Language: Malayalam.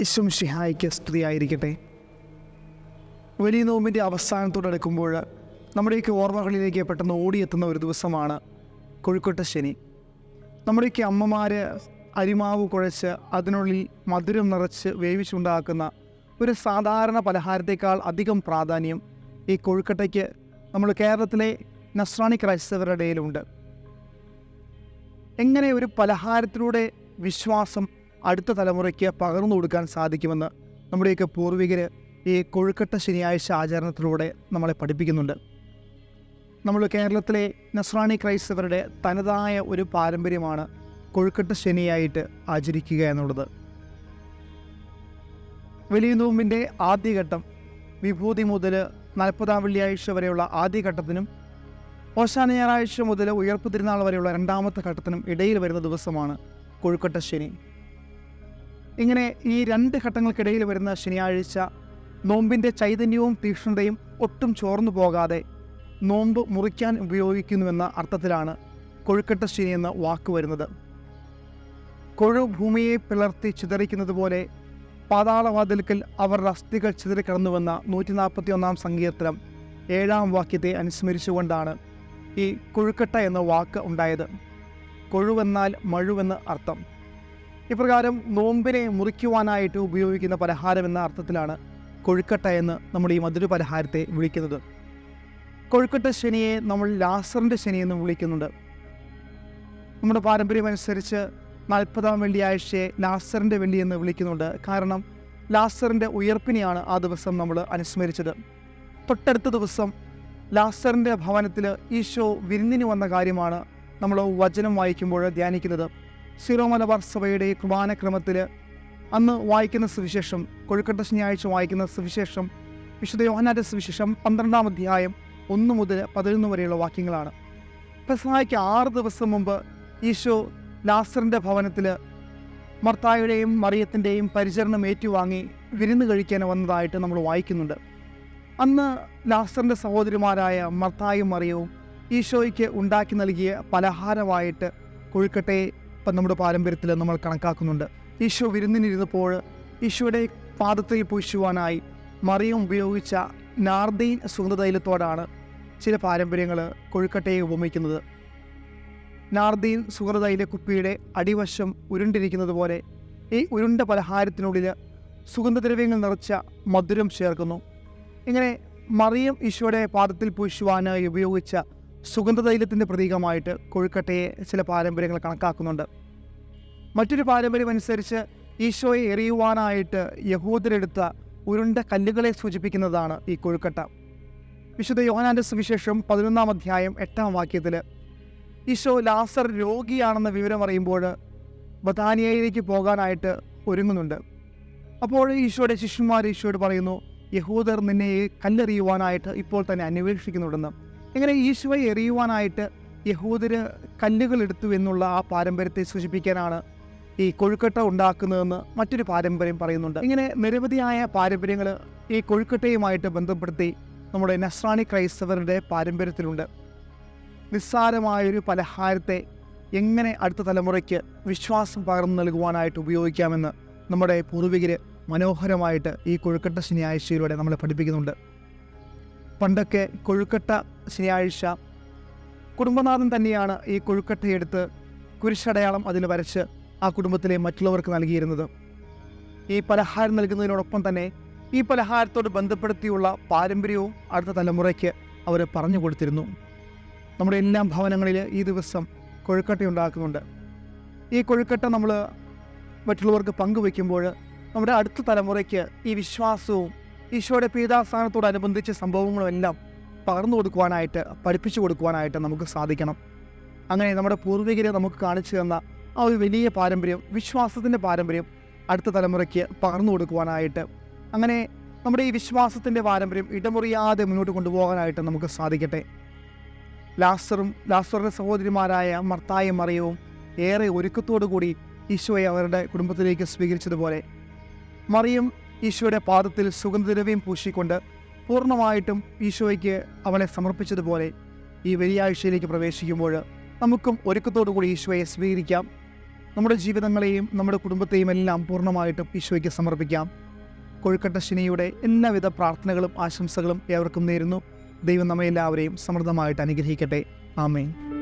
ഇശ്വം ഷിഹായിക്ക് സ്തുതിയായിരിക്കട്ടെ വലിയ നോമ്പിന്റെ അവസാനത്തോടടുക്കുമ്പോൾ നമ്മുടെയൊക്കെ ഓർമ്മകളിലേക്ക് പെട്ടെന്ന് ഓടിയെത്തുന്ന ഒരു ദിവസമാണ് കൊഴുക്കൊട്ട ശനി. നമ്മുടെയൊക്കെ അമ്മമാർ അരിമാവ് കുഴച്ച് അതിനുള്ളിൽ മധുരം നിറച്ച് വേവിച്ചുണ്ടാക്കുന്ന ഒരു സാധാരണ പലഹാരത്തേക്കാൾ അധികം പ്രാധാന്യം ഈ കൊഴുക്കട്ടയ്ക്ക് നമ്മൾ കേരളത്തിലെ നസ്രാണി ക്രൈസ്തവരുടെ ഇടയിലുണ്ട്. എങ്ങനെ ഒരു പലഹാരത്തിലൂടെ വിശ്വാസം അടുത്ത തലമുറയ്ക്ക് പകർന്നു കൊടുക്കാൻ സാധിക്കുമെന്ന് നമ്മുടെയൊക്കെ പൂർവികർ ഈ കൊഴുക്കട്ട ശനിയാഴ്ച ആചരണത്തിലൂടെ നമ്മളെ പഠിപ്പിക്കുന്നുണ്ട്. നമ്മൾ കേരളത്തിലെ നസ്രാണി ക്രൈസ്തവരുടെ തനതായ ഒരു പാരമ്പര്യമാണ് കൊഴുക്കട്ട ശനിയായിട്ട് ആചരിക്കുക എന്നുള്ളത്. വലിയ നോമ്പിന്റെ ആദ്യഘട്ടം വിഭൂതി മുതൽ നാൽപ്പതാം വെള്ളിയാഴ്ച വരെയുള്ള ആദ്യഘട്ടത്തിനും ഓശാന ഞായറാഴ്ച മുതൽ ഉയർപ്പ് തിരുനാൾ വരെയുള്ള രണ്ടാമത്തെ ഘട്ടത്തിനും ഇടയിൽ വരുന്ന ദിവസമാണ് കൊഴുക്കട്ട ശനി. ഇങ്ങനെ ഈ രണ്ട് ഘട്ടങ്ങൾക്കിടയിൽ വരുന്ന ശനിയാഴ്ച നോമ്പിന്റെ ചൈതന്യവും തീക്ഷ്ണതയും ഒട്ടും ചോർന്നു പോകാതെ നോമ്പ് മുറിക്കാൻ ഉപയോഗിക്കുന്നുവെന്ന അർത്ഥത്തിലാണ് കൊഴുക്കട്ട ശനി എന്ന വാക്ക് വരുന്നത്. കൊഴു ഭൂമിയെ പിളർത്തി ചിതറിക്കുന്നത് പോലെ പാതാളവാതിൽക്കൽ അവരുടെ അസ്ഥികൾ ചിതറിക്കിടന്നുവെന്ന നൂറ്റി നാൽപ്പത്തി ഒന്നാം സങ്കീർത്തനം ഏഴാം വാക്യത്തെ അനുസ്മരിച്ചുകൊണ്ടാണ് ഈ കൊഴുക്കട്ട എന്ന വാക്ക് ഉണ്ടായത്. കൊഴുവെന്നാൽ മഴുവെന്ന് അർത്ഥം. ഇപ്രകാരം നോമ്പിനെ മുറിക്കുവാനായിട്ട് ഉപയോഗിക്കുന്ന പലഹാരം എന്ന അർത്ഥത്തിലാണ് കൊഴുക്കട്ട എന്ന് നമ്മൾ ഈ മധുര പലഹാരത്തെ വിളിക്കുന്നത്. കൊഴുക്കട്ട ശനിയെ നമ്മൾ ലാസറിന്റെ ശനി എന്ന് വിളിക്കുന്നുണ്ട്. നമ്മുടെ പാരമ്പര്യമനുസരിച്ച് നാൽപ്പതാം വെള്ളിയാഴ്ചയെ ലാസറിന്റെ വെള്ളി എന്ന് വിളിക്കുന്നുണ്ട്. കാരണം ലാസറിന്റെ ഉയർപ്പിനെയാണ് ആ ദിവസം നമ്മൾ അനുസ്മരിച്ചത്. തൊട്ടടുത്ത ദിവസം ലാസറിന്റെ ഭവനത്തിൽ ഈശോ വിരുന്നിന് വന്ന കാര്യമാണ് നമ്മൾ വചനം വായിക്കുമ്പോൾ ധ്യാനിക്കുന്നത്. സിറോ മലബാർ സഭയുടെ കുർബാനക്രമത്തിൽ അന്ന് വായിക്കുന്ന സുവിശേഷം കൊഴുക്കട്ട ശനിയാഴ്ച വായിക്കുന്ന സുവിശേഷം വിശുദ്ധ യോഹനാന്റെ സുവിശേഷം പന്ത്രണ്ടാം അധ്യായം ഒന്ന് മുതൽ പതിനൊന്ന് വരെയുള്ള വാക്യങ്ങളാണ്. പെസഹായ്ക്ക് ആറ് ദിവസം മുമ്പ് ഈശോ ലാസറിന്റെ ഭവനത്തിൽ മർത്തായുടെയും മറിയത്തിന്റെയും പരിചരണം ഏറ്റുവാങ്ങി വിരുന്ന് കഴിക്കാൻ വന്നതായിട്ട് നമ്മൾ വായിക്കുന്നുണ്ട്. അന്ന് ലാസറിന്റെ സഹോദരിമാരായ മർത്തായും മറിയവും ഈശോയ്ക്ക് ഉണ്ടാക്കി നൽകിയ പലഹാരമായിട്ട് കൊഴുക്കട്ടയെ ഇപ്പം നമ്മുടെ പാരമ്പര്യത്തിൽ നമ്മൾ കണക്കാക്കുന്നുണ്ട്. ഈശോ വിരുന്നിനിരുന്നപ്പോൾ ഈശോയുടെ പാദത്തിൽ പൂശുവാനായി മറിയം ഉപയോഗിച്ച നാർദീൻ സുഗന്ധതൈലത്തോടാണ് ചില പാരമ്പര്യങ്ങൾ കൊഴുക്കട്ടയെ ഉപമിക്കുന്നത്. നാർദീൻ സുഗന്ധതൈല കുപ്പിയുടെ അടിവശം ഉരുണ്ടിരിക്കുന്നത് പോലെ ഈ ഉരുണ്ട പലഹാരത്തിനുള്ളിൽ സുഗന്ധദ്രവ്യങ്ങൾ നിറച്ച മധുരം ചേർക്കുന്നു. ഇങ്ങനെ മറിയം ഈശോയുടെ പാദത്തിൽ പൂശുവാനായി ഉപയോഗിച്ച സുഗന്ധതൈലത്തിന്റെ പ്രതീകമായിട്ട് കൊഴുക്കട്ടയെ ചില പാരമ്പര്യങ്ങൾ കണക്കാക്കുന്നുണ്ട്. മറ്റൊരു പാരമ്പര്യം അനുസരിച്ച് ഈശോയെ എറിയുവാനായിട്ട് യഹൂദരെടുത്ത ഉരുണ്ട കല്ലുകളെ സൂചിപ്പിക്കുന്നതാണ് ഈ കൊഴുക്കട്ട. വിശുദ്ധ യോഹനാന്റെ സുവിശേഷം പതിനൊന്നാം അധ്യായം എട്ടാം വാക്യത്തിൽ ഈശോ ലാസർ രോഗിയാണെന്ന വിവരം അറിയുമ്പോൾ ബദാനിയയിലേക്ക് പോകാനായിട്ട് ഒരുങ്ങുന്നുണ്ട്. അപ്പോൾ ഈശോയുടെ ശിഷ്യന്മാർ ഈശോയോട് പറയുന്നു യഹൂദർ നിന്നെ കല്ലെറിയുവാനായിട്ട് ഇപ്പോൾ തന്നെ അന്വേഷിക്കുന്നുണ്ടെന്ന്. ഇങ്ങനെ ഈശോയെ എറിയുവാനായിട്ട് യഹൂദര് കല്ലുകൾ എടുത്തു എന്നുള്ള ആ പാരമ്പര്യത്തെ സൂചിപ്പിക്കാനാണ് ഈ കൊഴുക്കട്ട ഉണ്ടാക്കുന്നതെന്ന് മറ്റൊരു പാരമ്പര്യം പറയുന്നുണ്ട്. ഇങ്ങനെ നിരവധിയായ പാരമ്പര്യങ്ങൾ ഈ കൊഴുക്കട്ടയുമായിട്ട് ബന്ധപ്പെടുത്തി നമ്മുടെ നസ്രാണി ക്രൈസ്തവരുടെ പാരമ്പര്യത്തിലുണ്ട്. നിസ്സാരമായൊരു പലഹാരത്തെ എങ്ങനെ അടുത്ത തലമുറയ്ക്ക് വിശ്വാസം പകർന്നു നൽകുവാനായിട്ട് ഉപയോഗിക്കാമെന്ന് നമ്മുടെ പൂർവികർ മനോഹരമായിട്ട് ഈ കൊഴുക്കട്ട ശനിയാഴ്ചയിലൂടെ നമ്മളെ പഠിപ്പിക്കുന്നുണ്ട്. പണ്ടൊക്കെ കൊഴുക്കട്ട ശനിയാഴ്ച കുടുംബനാഥൻ തന്നെയാണ് ഈ കൊഴുക്കട്ടയെടുത്ത് കുരിശടയാളം അതിൽ വരച്ച് ആ കുടുംബത്തിലെ മറ്റുള്ളവർക്ക് നൽകിയിരുന്നത്. ഈ പലഹാരം നൽകുന്നതിനോടൊപ്പം തന്നെ ഈ പലഹാരത്തോട് ബന്ധപ്പെടുത്തിയുള്ള പാരമ്പര്യവും അടുത്ത തലമുറയ്ക്ക് അവർ പറഞ്ഞു കൊടുത്തിരുന്നു. നമ്മുടെ എല്ലാ ഭവനങ്ങളിൽ ഈ ദിവസം കൊഴുക്കട്ട ഉണ്ടാക്കുന്നുണ്ട്. ഈ കൊഴുക്കട്ട നമ്മൾ മറ്റുള്ളവർക്ക് പങ്കുവെക്കുമ്പോൾ നമ്മുടെ അടുത്ത തലമുറയ്ക്ക് ഈ വിശ്വാസവും ഈശോയുടെ പീതാസ്ഥാനത്തോടനുബന്ധിച്ച സംഭവങ്ങളും എല്ലാം പകർന്നു കൊടുക്കുവാനായിട്ട് പഠിപ്പിച്ചു കൊടുക്കുവാനായിട്ട് നമുക്ക് സാധിക്കണം. അങ്ങനെ നമ്മുടെ പൂർവികരെ നമുക്ക് കാണിച്ചു തന്ന ആ ഒരു വലിയ പാരമ്പര്യം വിശ്വാസത്തിന്റെ പാരമ്പര്യം അടുത്ത തലമുറയ്ക്ക് പകർന്നു കൊടുക്കുവാനായിട്ട്. അങ്ങനെ നമ്മുടെ ഈ വിശ്വാസത്തിന്റെ പാരമ്പര്യം ഇടമുറിയാതെ മുന്നോട്ട് കൊണ്ടുപോകാനായിട്ട് നമുക്ക് സാധിക്കട്ടെ. ലാസ്റ്ററും ലാസ്റ്ററുടെ സഹോദരിമാരായ മർത്തായും മറിയവും ഏറെ ഒരുക്കത്തോടു കൂടി ഈശോയെ അവരുടെ കുടുംബത്തിലേക്ക് സ്വീകരിച്ചതുപോലെ മറിയം ഈശോയുടെ പാദത്തിൽ സുഗന്ധദ്രവ്യം പൂശിക്കൊണ്ട് പൂർണമായിട്ടും ഈശോയ്ക്ക് അവളെ സമർപ്പിച്ചതുപോലെ ഈ വെള്ളിയാഴ്ചയിലേക്ക് പ്രവേശിക്കുമ്പോൾ നമുക്കും കൂടി ഈശോയെ സ്വീകരിക്കാം. നമ്മുടെ ജീവിതങ്ങളെയും നമ്മുടെ കുടുംബത്തെയും എല്ലാം പൂർണമായിട്ടും ഈശോയ്ക്ക് സമർപ്പിക്കാം. കൊഴുക്കട്ട ശനിയുടെ എല്ലാവിധ പ്രാർത്ഥനകളും ആശംസകളും ഏവർക്കും നേരുന്നു. ദൈവം നമ്മെ എല്ലാവരെയും സമൃദ്ധമായിട്ട് അനുഗ്രഹിക്കട്ടെ. ആമേൻ.